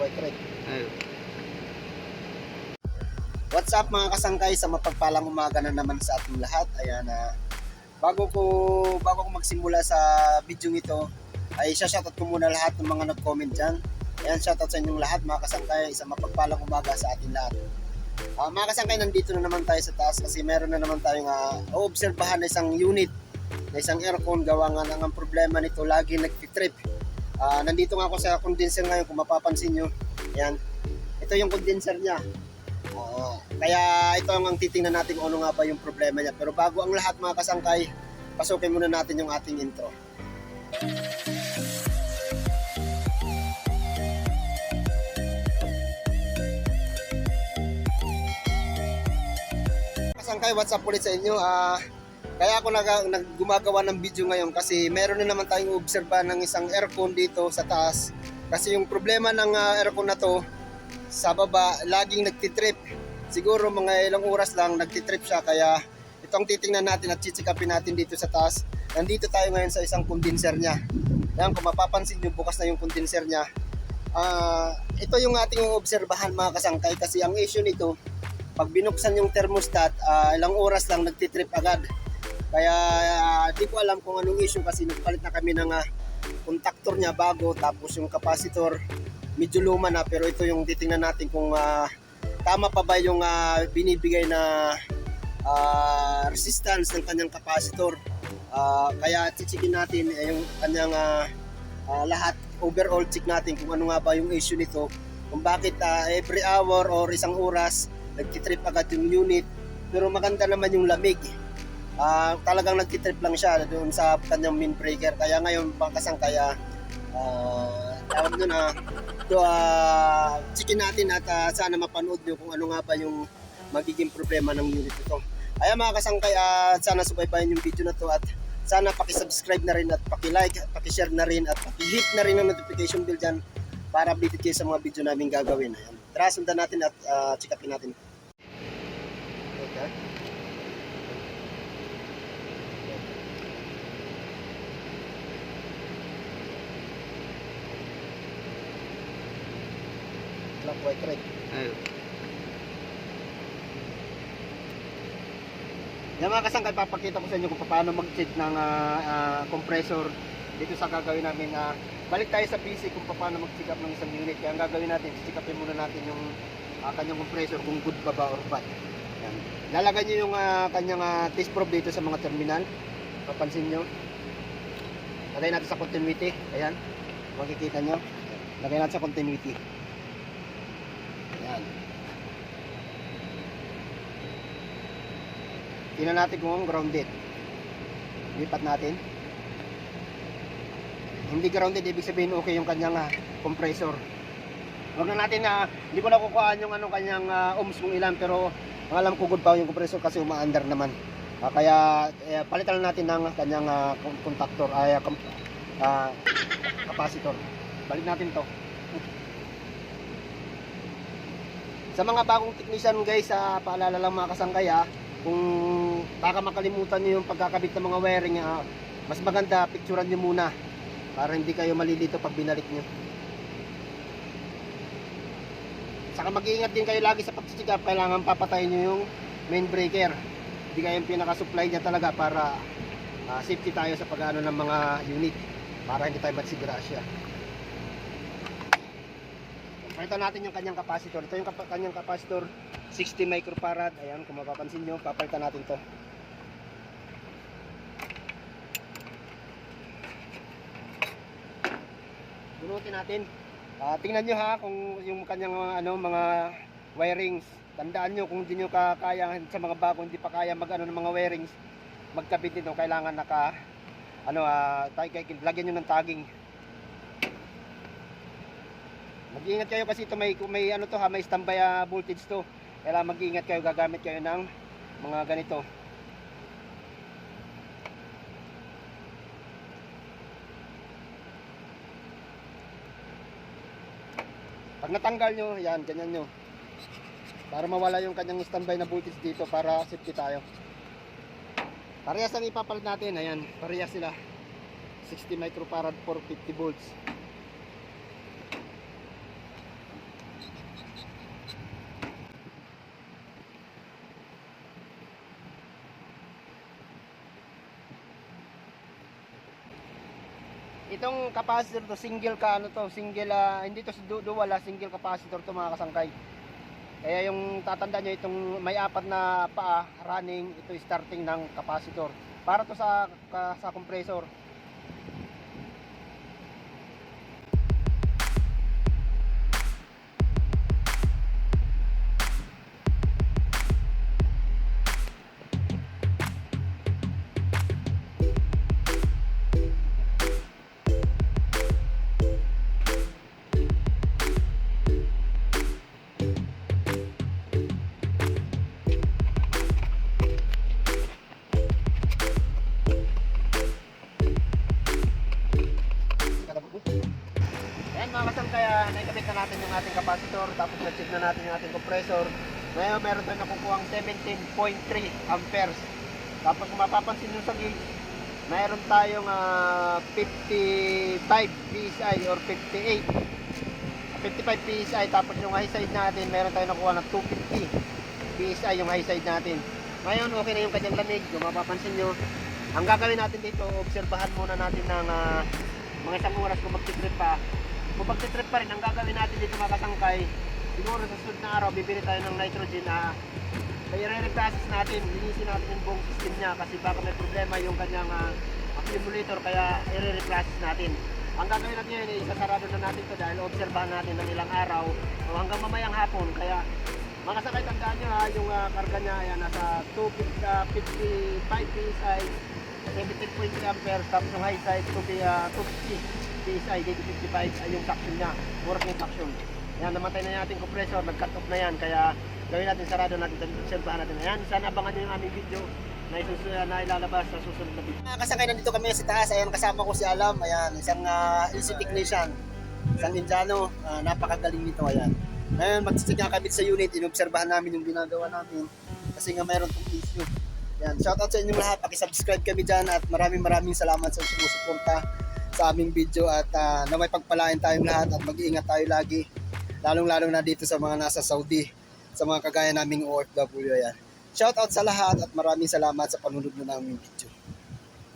white red. Ayun. What's up mga kasangkay sa mapagpalang umaga na naman sa ating lahat. Ayan na bago ko bago ko magsimula sa video ito ay shoutout ko muna lahat ng mga nag-comment diyan. Ayan shoutout sa inyong lahat mga kasangkay sa mapagpalang umaga sa ating lahat. Ah, mga kasangkay nandito na naman tayo sa taas kasi meron na naman tayong uh, oobserbahan na isang unit na isang aircon gawa nga ng ang problema nito lagi nagtitrip. Ah, nandito nga ako sa condenser ngayon kung mapapansin nyo. Ayan. Ito yung condenser niya. Oo. kaya ito ang, titingnan natin kung ano nga ba yung problema niya. Pero bago ang lahat mga kasangkay, pasukin muna natin yung ating intro. Kasangkay, what's up ulit sa inyo? Ah, kaya ako nag, nag gumagawa ng video ngayon kasi meron na naman tayong obserba ng isang aircon dito sa taas. Kasi yung problema ng ah, aircon na to, sa baba, laging nagtitrip. Siguro mga ilang oras lang nagtitrip siya kaya itong titingnan natin at chichikapin natin dito sa taas. Nandito tayo ngayon sa isang condenser niya. Yan, kung mapapansin nyo, bukas na yung condenser niya. Ah, ito yung ating obserbahan mga kasangkay kasi ang issue nito, pag binuksan yung thermostat, ah, ilang oras lang nagtitrip agad. Kaya ah, di ko alam kung anong issue kasi nagpalit na kami ng ah, contactor niya bago tapos yung capacitor medyo luma na pero ito yung titingnan natin kung ah, tama pa ba yung ah, binibigay na ah, resistance ng kanyang capacitor. Ah, kaya chichikin natin eh, yung kanyang ah, ah, lahat overall check natin kung ano nga ba yung issue nito kung bakit ah, every hour or isang oras nagtitrip agad yung unit pero maganda naman yung lamig Ah, talagang nagtitrip lang siya doon sa kanyang main breaker kaya ngayon pangkasang kaya ah, tawag doon na ah, checkin natin at ah, sana mapanood nyo kung ano nga ba yung magiging problema ng unit ito kaya mga kasangkay ah, sana subaybayan yung video na to at sana paki-subscribe na rin at paki-like paki-share na rin at paki-hit na rin ang notification bell dyan para updated kayo sa mga video namin gagawin. Ayan. Tara, sundan natin at uh, check natin. Okay. Black, white, red. Ayun. Yan mga kasangkay, papakita ko sa inyo kung paano mag-check ng ah, ah, compressor dito sa gagawin namin. ah, balik tayo sa PC kung paano mag-check up ng isang unit. Kaya ang gagawin natin, check muna natin yung ah, kanyang compressor kung good pa ba or bad. Yan. Lalagay nyo yung ah, kanyang ah, test probe dito sa mga terminal. Papansin nyo. Lagay natin sa continuity. Ayan. Makikita nyo. Lagay natin sa continuity. Ayan. Tingnan natin kung grounded. Lipat natin. Hindi grounded, ibig sabihin okay yung kanyang ah, compressor. Huwag na natin na, hindi ko na kukuhaan yung ano, kanyang ah, ohms kung ilan, pero ang alam ko good pa yung compressor kasi umaandar naman. Ah, kaya eh, palitan na natin ng kanyang con- contactor, ay com- ah, capacitor. Balik natin to. Sa mga bagong technician guys, ah, paalala lang mga kasangkay ah, kung baka makalimutan nyo yung pagkakabit ng mga wiring, ah, mas maganda picturean nyo muna para hindi kayo malilito pag binalik nyo. Saka mag-iingat din kayo lagi sa pag-check up, kailangan papatayin nyo yung main breaker. Hindi kayo yung pinaka-supply niya talaga para ah, safety tayo sa pag-ano ng mga unit para hindi tayo matsigrasya. Palitan natin yung kanyang capacitor. Ito yung kap- kanyang capacitor, 60 microfarad. Ayan, kung mapapansin nyo, papalitan natin to. Bunutin natin. Ah, tingnan nyo ha kung yung kanyang mga, ano, mga wirings. Tandaan nyo kung hindi nyo ka- kaya sa mga bago hindi pa kaya mag ano, ng mga wirings, magkabit nito kailangan naka ano tag lagyan nyo ng tagging. Mag-ingat kayo kasi ito may may ano to ha, may standby ah, voltage to. Kailangan mag-ingat kayo gagamit kayo ng mga ganito. Pag natanggal nyo, yan, ganyan nyo. Para mawala yung kanyang standby na voltage dito para safety tayo. Parehas ang ipapalit natin, ayan, parehas sila. 60 microfarad 450 volts. Itong capacitor to, single ka ano to, single, ah, hindi to du dual, ah, single capacitor to mga kasangkay. Kaya yung tatanda nyo, itong may apat na paa, running, ito starting ng capacitor. Para to sa, ka- sa compressor. Mga kasangkay, ah, naikabit na natin yung ating capacitor, tapos na-check na natin yung ating compressor. Ngayon meron tayong nakukuha 17.3 amperes. Tapos kung mapapansin nyo sa gauge, mayroon tayong ah, 55 PSI or 58. 55 PSI tapos yung high side natin meron tayong nakuha ng 250 PSI yung high side natin. Ngayon okay na yung kanyang lamig. Kung mapapansin nyo, ang gagawin natin dito, obserbahan muna natin ng ah, mga isang oras kung magtitrip pa. Kung magtitrip pa rin, ang gagawin natin dito mga kasangkay, siguro sa susunod na araw, bibili tayo ng nitrogen na kaya re-reprocess natin, linisin natin yung buong system niya kasi baka may problema yung kanyang ah, accumulator kaya i-reprocess natin. Ang gagawin natin ngayon, isasarado na natin to dahil obserbahan natin ng ilang araw o hanggang mamayang hapon. Kaya mga sakay tandaan nyo ha, yung ah, karga niya ayan, nasa 255 ah, PSI, 17.3 amperes, tapos yung high side 2, ah, 250 PSI, dito 55 ay yung suction niya, working suction. Yan, namatay na natin compressor, nag-cut off na yan, kaya gawin natin sarado natin, obserbahan natin. Ayan, sana abangan nyo yung aming video na, isusunod, na ilalabas sa susunod na video. Kasakay nandito kami sa taas, ayan kasama ko si Alam, ayan, isang uh, easy technician, isang Indiano, ah, napakagaling nito, ayan. Ngayon, mag-check nga kami sa unit, inobserbahan namin yung ginagawa namin. Kasi nga mayroon tong issue. Yan, shoutout sa inyong lahat, paki-subscribe kami dyan at maraming maraming salamat sa sumusuporta sa aming video at uh, na may pagpalain tayong lahat at mag-iingat tayo lagi lalong-lalo na dito sa mga nasa Saudi sa mga kagaya naming OFW yan. Shoutout sa lahat at maraming salamat sa panunod mo naming video.